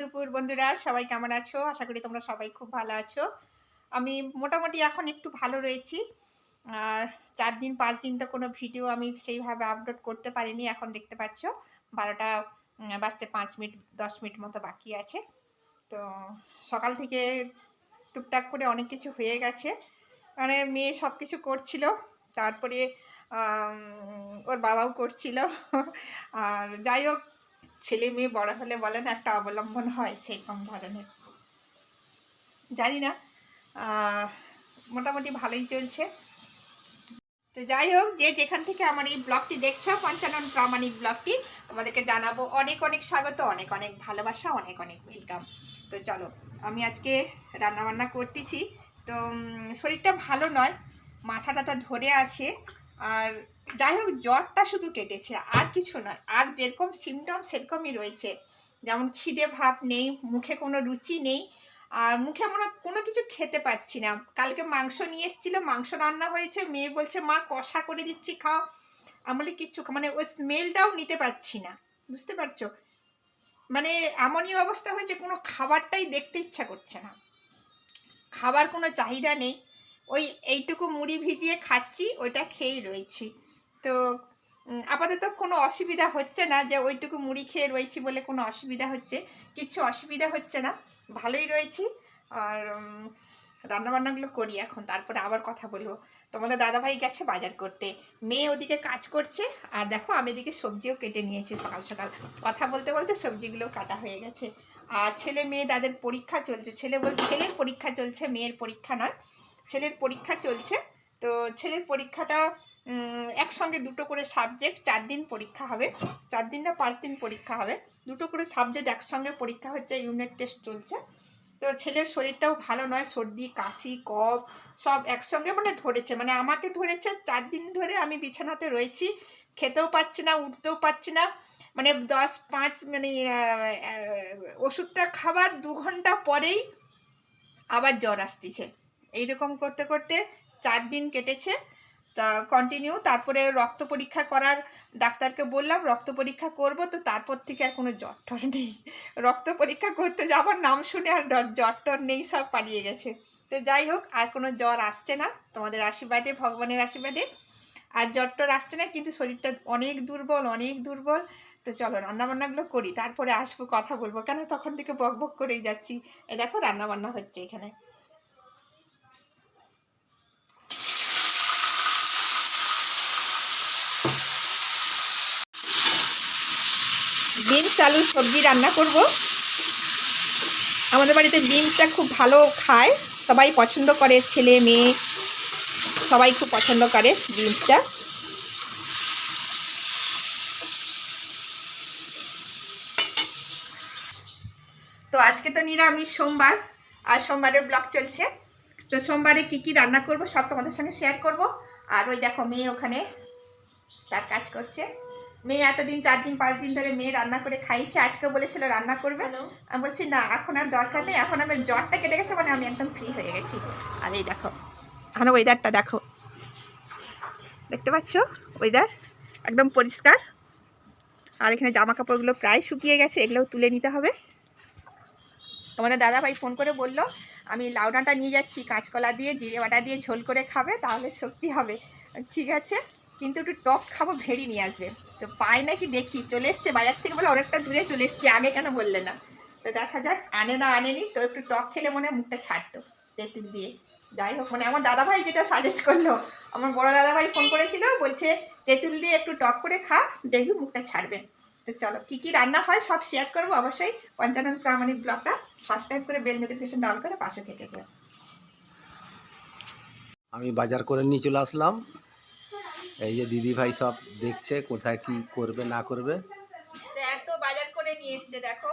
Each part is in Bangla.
দুপুর বন্ধুরা, সবাই কেমন আছো? আশা করি তোমরা সবাই খুব ভালো আছো। আমি মোটামুটি এখন একটু ভালো রয়েছি। চার দিন, পাঁচ দিন তো কোনো ভিডিও আমি সেইভাবে আপলোড করতে পারিনি, এখন দেখতে পাচ্ছ বারোটা বাজতে পাঁচ মিনিট, দশ মিনিট মতো বাকি আছে। তো সকাল থেকে টুকটাক করে অনেক কিছু হয়ে গেছে। মানে মেয়ে সব কিছু করছিল, তারপরে ওর বাবাও করছিল। আর যাই হোক ছেলে মেয়ে বড় হলে বলে না, একটা অবলম্বন হয় সেরকম ধরনের। জানি না মোটামুটি ভালোই চলছে। তো যাই হোক, যে যেখান থেকে আমার এই ব্লগটি দেখছ, পঞ্চানন প্রামাণিক ব্লগটি, তোমাদেরকে জানাব অনেক অনেক স্বাগত, অনেক অনেক ভালোবাসা, অনেক অনেক ওয়েলকাম তো চলো, আমি আজকে রান্নাবান্না করতেছি। তো শরীরটা ভালো নয় মাথা টাথা ধরে আছে, আর যাই হোক জ্বরটা শুধু কেটেছে, আর কিছু নয়। আর যেরকম সিমটম সেরকমই রয়েছে। যেমন খিদে ভাব নেই, মুখে কোনো রুচি নেই, আর মুখে মনে কোনো কিছু খেতে পাচ্ছি না। কালকে মাংস নিয়ে এসেছিল, মাংস রান্না হয়েছে, মেয়ে বলছে, মা, কষা করে দিচ্ছি, খাও। আমি বলি, কিচ্ছু মানে ওই স্মেলটাও নিতে পারছি না। বুঝতে পারছ? মানে এমনই অবস্থা হয়েছে, কোনো খাবারটাই দেখতে ইচ্ছা করছে না। খাবার কোনো চাহিদা নেই। ওই এইটুকু মুড়ি ভিজিয়ে খাচ্ছি, ওইটা খেয়েই রয়েছি। তো আপাতত কোনো অসুবিধা হচ্ছে না যে ওইটুকু মুড়ি খেয়ে রয়েছি বলে কোনো অসুবিধা হচ্ছে, কিচ্ছু অসুবিধা হচ্ছে না, ভালোই রয়েছি। আর রান্নাবান্নাগুলো করি এখন, তারপরে আবার কথা বলব। তোমাদের দাদাভাই গেছে বাজার করতে, মেয়ে ওদিকে কাজ করছে, আর দেখো আমি এদিকে সবজিও কেটে নিয়েছি সকাল সকাল। কথা বলতে বলতে সবজিগুলো কাটা হয়ে গেছে। আর ছেলে মেয়ে তাদের পরীক্ষা চলছে, ছেলে বল, ছেলের পরীক্ষা চলছে, মেয়ের পরীক্ষা নয়, ছেলের পরীক্ষা চলছে। তো ছেলের পরীক্ষাটা একসঙ্গে দুটো করে সাবজেক্ট চার দিন পরীক্ষা হবে। চার দিন না, পাঁচ দিন পরীক্ষা হবে। দুটো করে সাবজেক্ট একসঙ্গে পরীক্ষা হচ্ছে ইউনিট টেস্ট চলছে। তো ছেলের শরীরটাও ভালো নয়, সর্দি, কাশি, কফ, সব একসঙ্গে মানে ধরেছে। মানে আমাকে ধরেছে, চার দিন ধরে আমি বিছানাতে রয়েছি, খেতেও পাচ্ছি না, উঠতেও পাচ্ছি না। মানে দশ, পাঁচ মানে ওষুধটা খাবার দু ঘণ্টা পরেই আবার জ্বর আসতেছে। এইরকম করতে করতে চার দিন কেটেছে। তা কন্টিনিউ তারপরে রক্ত পরীক্ষা করার ডাক্তারকে বললাম, রক্ত পরীক্ষা করব তো তারপর থেকে আর কোনো জ্বর টর নেই। রক্ত পরীক্ষা করতে যাবার নাম শুনে আর জ্বর টর নেই, সব পালিয়ে গেছে। তো যাই হোক, আর কোনো জ্বর আসছে না। তোমাদের আশীর্বাদে, ভগবানের আশীর্বাদে। আর জ্বর টর আসছে না, কিন্তু শরীরটা অনেক দুর্বল অনেক দুর্বল। তো চলো, রান্নাবান্নাগুলো করি। তারপরে আসব, কথা বলব। কেন? তখন থেকে বক বক করেই যাচ্ছি। এ দেখো, রান্নাবান্না হচ্ছে এখানে। বিনস আলুর সবজি রান্না করব। আমাদের বাড়িতে বিনসটা খুব ভালো খায়। সবাই পছন্দ করে, ছেলে, মেয়ে, সবাই খুব পছন্দ করে বিনসটা। তো আজকে তো নিরামিষ সোমবার, আর সোমবারের ব্লগ চলছে। তো সোমবারে কি কি রান্না করব সব তোমাদের সঙ্গে শেয়ার করব। আর ওই দেখো মেয়ে ওখানে তার কাজ করছে। মেয়ে এতদিন চার দিন পাঁচ দিন ধরে মেয়ে রান্না করে খাইছে আজকে বলেছিল রান্না করবে। আমি বলছি না এখন আর দরকার নেই এখন আমার জ্বরটা কেটে গেছে মানে আমি একদম ফ্রি হয়ে গেছি। আর এই দেখো এখন ওয়েদারটা দেখো। দেখতে পাচ্ছ? ওয়েদার একদম পরিষ্কার। আর এখানে জামা কাপড়গুলো প্রায় শুকিয়ে গেছে এগুলোও তুলে নিতে হবে। তোমাদের দাদা ভাই ফোন করে বলল আমি লাউ ডাঁটা নিয়ে যাচ্ছি কাঁচকলা দিয়ে জিরে বাটা দিয়ে ঝোল করে খাবে তাহলে শক্তি হবে। ঠিক আছে কিন্তু একটু টক খাব ভেড়ি নিয়ে আসবে। তো পাই নাকি দেখি, চলে এসছে বাজার থেকে বলে অনেকটা দূরে চলে এসছি, আগে কেন বললে না? তো দেখা যাক, আনে না আনেনি, তো একটু টক খেলে মনে হয় মুখটা ছাড়তো তেঁতুল দিয়ে। যাই হোক মানে আমার দাদা ভাই যেটা সাজেস্ট করল, আমার বড় দাদা ভাই ফোন করেছিল, বলছে, তেঁতুল দিয়ে একটু টক করে খা, দেখবি মুখটা ছাড়বে। তো চলো, কী কী রান্না হয় সব শেয়ার করব, অবশ্যই পঞ্চানন প্রামাণিক ব্লগটা সাবস্ক্রাইব করে বেল নোটিফিকেশন ডাউন করে পাশে থেকে যাও। আমি বাজার করে নিয়ে চলে আসলাম। এই যে দিদি ভাই সব দেখছে কোথায় কি করবে না করবে? এত বাজার করে নিয়ে এসছে দেখো।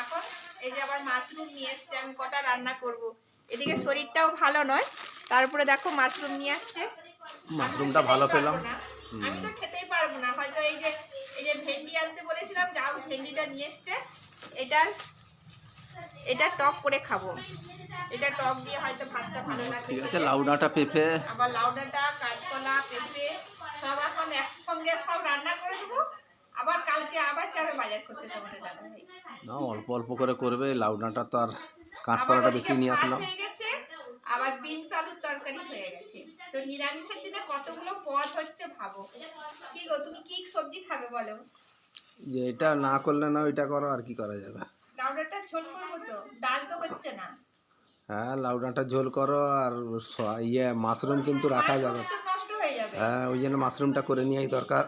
এখন এই যে আবার মাশরুম নিয়ে এসছে আমি কটা রান্না করব। এদিকে শরীরটাও ভালো নয় তারপরে দেখো মাশরুম নিয়ে আসছে। মাশরুমটা ভালো পেলাম। আমি তো খেতেই পারব না। হয়তো এই যে এই যে ভেন্ডি আনতে বলেছিলাম যাও ভেন্ডিটা নিয়ে এসছে। এটার এটা টক করে খাব। এটা টক দিয়ে হয়তো ভাতটা ভালো লাগবে। ঠিক আছে লাউ ডাঁটা পেঁপে। আবার লাউ ডাঁটা কাঁচকলা পেঁপে সব এখন একসঙ্গে সব রান্না করে দেবো। আবার কালকে আবার যাবে বাজার করতে তোমাদের দাদা ভাই না অল্প অল্প করে করবে লাউ ডাঁটা তো আর কাঁচ আবার করাটা ওদিকে বেশি নিয়ে আসলাম হয়ে গেছে আবার বিনস আলুর তরকারি হয়ে গেছে। তো নিরামিষের দিনে কতগুলো পদ হচ্ছে ভাবো। কি গো তুমি কি সবজি খাবে বলো? যে এটা না করলে না ওইটা করো আর কি করা যাবে? লাউডাটা ঝোল করব তো? ডাল তো হচ্ছে না। হ্যাঁ লাউ ডাঁটা ঝোল করো আর ইয়ে মাশরুম কিন্তু রাখা যাবে। হয়ে ওই জন্য মাশরুমটা করে নেওয়াই দরকার।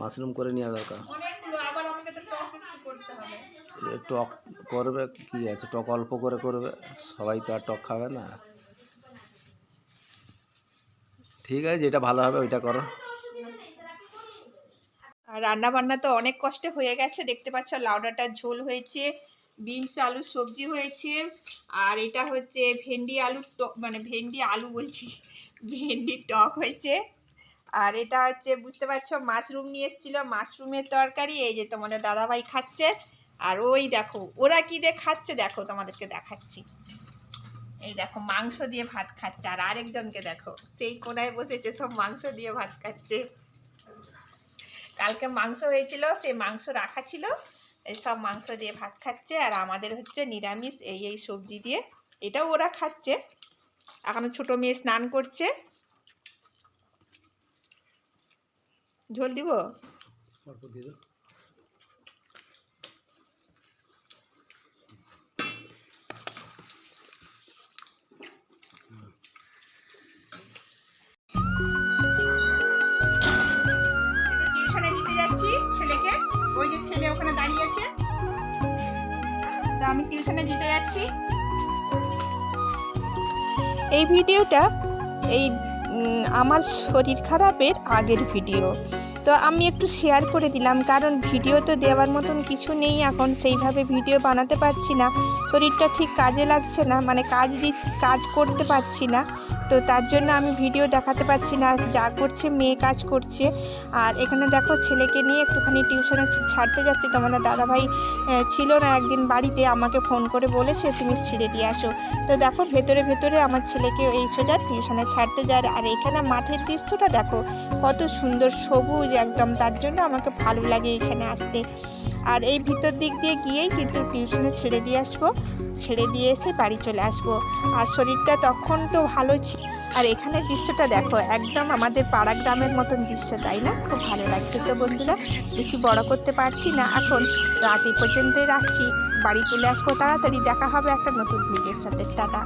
মাশরুম করে নেওয়া দরকার। টক করবে কি আছে? টক অল্প করে করবে। সবাই তো আর টক খাবে না। ঠিক আছে যেটা ভালো হবে ওইটা করো। আর রান্না বান্না তো অনেক কষ্টে হয়ে গেছে। দেখতে পাচ্ছ লাউডাটার ঝোল হয়েছে। বিনস আলুর সবজি হয়েছে, আর এটা হচ্ছে ভেন্ডি আলুর টক মানে ভেন্ডি আলু বলছি ভেন্ডির টক হয়েছে। আর এটা হচ্ছে, বুঝতে পারছ, মাশরুম নিয়ে এসেছিল, মাশরুমের তরকারি, এই যে তোমাদের দাদাভাই খাচ্ছে। আর ওই দেখো, ওরা কি দিয়ে খাচ্ছে দেখো, তোমাদেরকে দেখাচ্ছি। এই দেখো, মাংস দিয়ে ভাত খাচ্ছে, আর আরেকজনকে দেখো, সেই কোনায় বসেছে, সব মাংস দিয়ে ভাত খাচ্ছে। কালকে মাংস হয়েছিল, সেই মাংস রাখা ছিল সব মাংস দিয়ে ভাত খাচ্ছে আর আমাদের হচ্ছে নিরামিষ এই এই সবজি দিয়ে। এটাও ওরা খাচ্ছে। এখনও ছোট মেয়ে স্নান করছে। ঝোল দিব? টিউশনে দিতে যাচ্ছি ছেলেকে। ওই যে ছেলে ওখানে দাঁড়িয়ে আছে। তো আমি টিউশনে দিতে যাচ্ছি। এই ভিডিওটা এই আমার শরীর খারাপের আগের ভিডিও। তো আমি একটু শেয়ার করে দিলাম, কারণ ভিডিও তো দেওয়ার মতন কিছু নেই এখন, সেইভাবে ভিডিও বানাতে পারছি না। শরীরটা ঠিক কাজে লাগছে না মানে কাজ কাজ করতে পারছি না। তো তার জন্য আমি ভিডিও দেখাতে পারছি না। যা করছে, মেয়ে কাজ করছে। আর এখানে দেখো, ছেলেকে নিয়ে একটুখানি টিউশনে ছাড়তে যাচ্ছি। তোমাদের দাদাভাই ছিল না একদিন বাড়িতে। আমাকে ফোন করে বলেছে, তুমি ছেড়ে দিয়ে আসো। তো দেখো, ভেতরে ভেতরে আমার ছেলেকে এই সোজা টিউশনে ছাড়তে যায়। আর এখানে মাঠের দৃশ্যটা দেখো, কত সুন্দর সবুজ একদম। তার জন্য আমাকে ভালো লাগে এখানে আসতে। আর এই ভিতর দিক দিয়ে গিয়েই কিন্তু টিউশনে ছেড়ে দিয়ে আসব। ছেড়ে দিয়ে এসে বাড়ি চলে আসব। আর শরীরটা তখন তো ভালো ছিল আর এখানে দৃশ্যটা দেখো, একদম আমাদের পাড়া গ্রামের মতন দৃশ্য, তাই না? খুব ভালো লাগছে তো বন্ধুরা, বেশি বড় করতে পারছি না এখন। আজ এই পর্যন্তই রাখছি। বাড়ি চলে আসব তাড়াতাড়ি, দেখা হবে একটা নতুন ভিডিওর সাথে। টাটা।